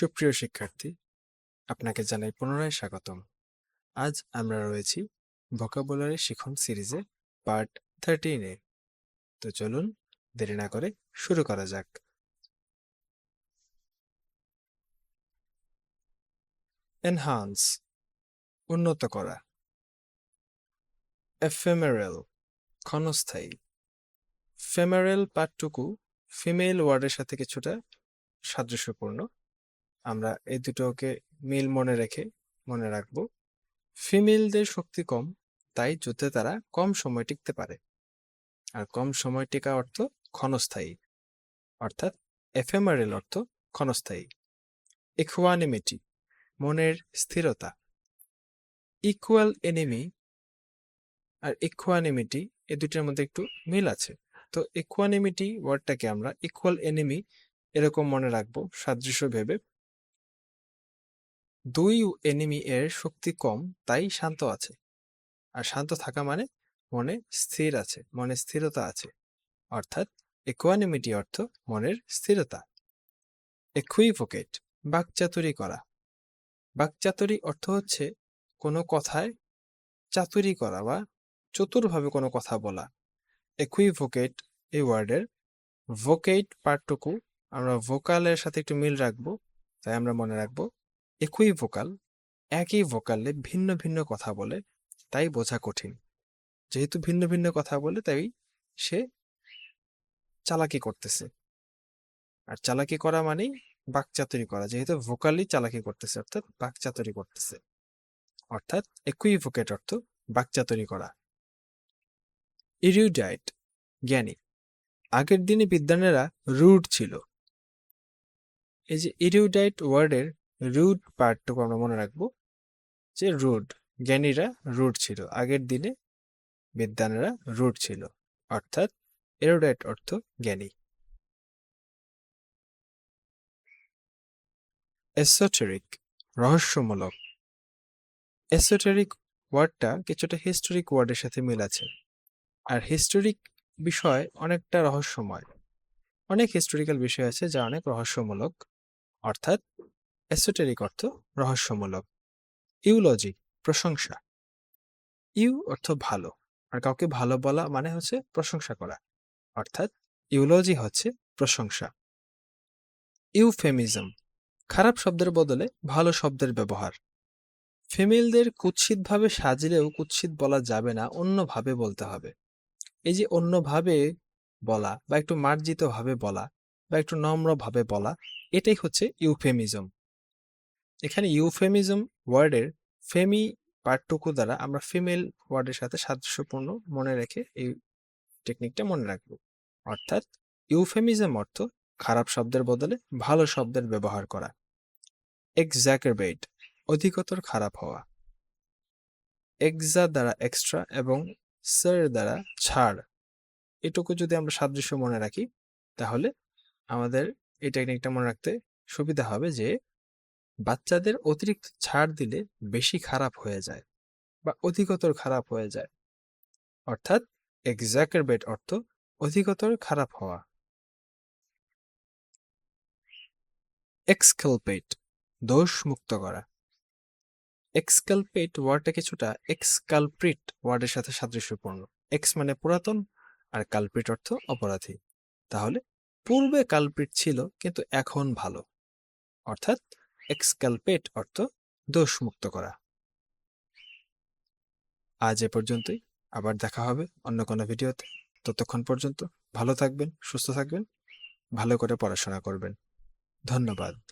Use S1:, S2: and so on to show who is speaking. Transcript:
S1: সুপ্রিয় শিক্ষার্থী, আপনাকে জানাই পুনরায় স্বাগতম। আজ আমরা রয়েছি ভোকাবুলারি শিখন সিরিজে পার্ট থার্টিনে তো চলুন দেরি না করে শুরু করা যাক। এনহান্স উন্নত করা। এফেমেরেল ক্ষণস্থায়ী। ফেমারেল পার্টটুকু ফিমেল ওয়ার্ডের সাথে কিছুটা সাদৃশ্যপূর্ণ। আমরা এই দুটোকে মিল মনে রেখে মনে রাখব। ফিমেলদের শক্তি কম, তাই যুদ্ধে তারা কম সময় টিকতে পারে। আর কম সময় টিকা অর্থ ক্ষণস্থায়ী, অর্থাৎ এফেমারেল অর্থ ক্ষণস্থায়ী। ইকুয়ানিমিটি মনের স্থিরতা। ইকুয়াল এনিমি আর ইকুয়ানিমিটি এই দুটির মধ্যে একটু মিল আছে। তো ইকুয়ানিমিটি ওয়ার্ডটাকে আমরা ইকুয়াল এনিমি এরকম মনে রাখব, সাদৃশ্য ভেবে দুই এনিমি এর শক্তি কম, তাই শান্ত আছে। আর শান্ত থাকা মানে মনে স্থির আছে মনে স্থিরতা আছে। অর্থাৎ একুয়ানিমিটি অর্থ মনের স্থিরতা। একুইভোকেট বাকচাতুরি করা। বাকচাতুরি অর্থ হচ্ছে কোনো কথায় চাতুরি করা বা চতুরভাবে কোনো কথা বলা। একুইভোকেট এই ওয়ার্ডের ভোকেট পার্টটুকু আমরা ভোকালের সাথে একটু মিল রাখব, তাই আমরা মনে রাখব একই ভোকাল একই ভোকালে ভিন্ন ভিন্ন কথা বলে, তাই বোঝা কঠিন। যেহেতু ভিন্ন ভিন্ন কথা বলে, তাই সে চালাকি করতেছে। আর চালাকি করা মানেই বাকচাতুরি করা, যেহেতু ভোকালি চালাকি করতেছে, অর্থাৎ বাকচাতুরি করতেছে। অর্থাৎ একই ভোকেট অর্থ বাকচাতুরি করা। ইরিউডাইট জ্ঞানী। আগের দিনে বিদ্যানেরা রুড ছিল। এই যে ইরিউডাইট ওয়ার্ডের রুড পার্টটুকু আমরা মনে রাখব যে রুড জ্ঞানীরা রুড ছিল। আগের দিনে বিদ্যানেরা রুড ছিল। অর্থাৎ এরোডাইট অর্থ জ্ঞানী। এসোটেরিক রহস্যমূলক। এসোটেরিক ওয়ার্ডটা কিছুটা হিস্টোরিক ওয়ার্ডের সাথে মিল আছে। আর হিস্টোরিক বিষয় অনেকটা রহস্যময়। অনেক হিস্টোরিক্যাল বিষয় আছে যা অনেক রহস্যমূলক। অর্থাৎ এসোটেরিক অর্থ রহস্যমূলক। ইউলজি প্রশংসা। ইউ অর্থ ভালো, আর কাউকে ভালো বলা মানে হচ্ছে প্রশংসা করা। অর্থাৎ ইউলজি হচ্ছে প্রশংসা। ইউফেমিজম খারাপ শব্দের বদলে ভালো শব্দের ব্যবহার। ফিমেলদের কুৎসিতভাবে সাজলেও কুৎসিত বলা যাবে না, অন্যভাবে বলতে হবে। এই যে অন্যভাবে বলা বা একটু মার্জিতভাবে বলা বা একটু নম্রভাবে বলা, এটাই হচ্ছে ইউফেমিজম এখানে ইউফেমিজম ওয়ার্ডের ফেমি পার্টটুকু দ্বারা আমরা ফিমেল ওয়ার্ডের সাথে সাদৃশ্যপূর্ণ মনে রেখে এই টেকনিকটা মনে রাখব। অর্থাৎ ইউফেমিজম অর্থ খারাপ শব্দের বদলে ভালো শব্দের ব্যবহার করা। এক্সাকেরবেট অধিকতর খারাপ হওয়া। এক্সা দ্বারা এক্সট্রা এবং স্যার দ্বারা ছাড়। এটুকু যদি আমরা সাদৃশ্য মনে রাখি, তাহলে আমাদের এই টেকনিকটা মনে রাখতে সুবিধা হবে যে বাচ্চাদের অতিরিক্ত ছাড় দিলে বেশি খারাপ হয়ে যায় বা অধিকতর খারাপ হয়ে যায়। অর্থাৎ এক্সাকেরবেট অর্থ অধিকতর খারাপ হওয়া। এক্সকেলপেট দোষ মুক্ত করা। এক্সকালপেট ওয়ার্ডটা কিছুটা এক্সকালপ্রিট ওয়ার্ডের সাথে সাদৃশ্যপূর্ণ। এক্স মানে পুরাতন আর কালপ্রিট অর্থ অপরাধী। তাহলে পূর্বে কালপ্রিট ছিল কিন্তু এখন ভালো। অর্থাৎ এক্সকালপেট অর্থ দোষ মুক্ত করা। আজ এ পর্যন্তই। আবার দেখা হবে অন্য কোনো ভিডিওতে। ততক্ষণ পর্যন্ত ভালো থাকবেন, সুস্থ থাকবেন, ভালো করে পড়াশোনা করবেন। ধন্যবাদ।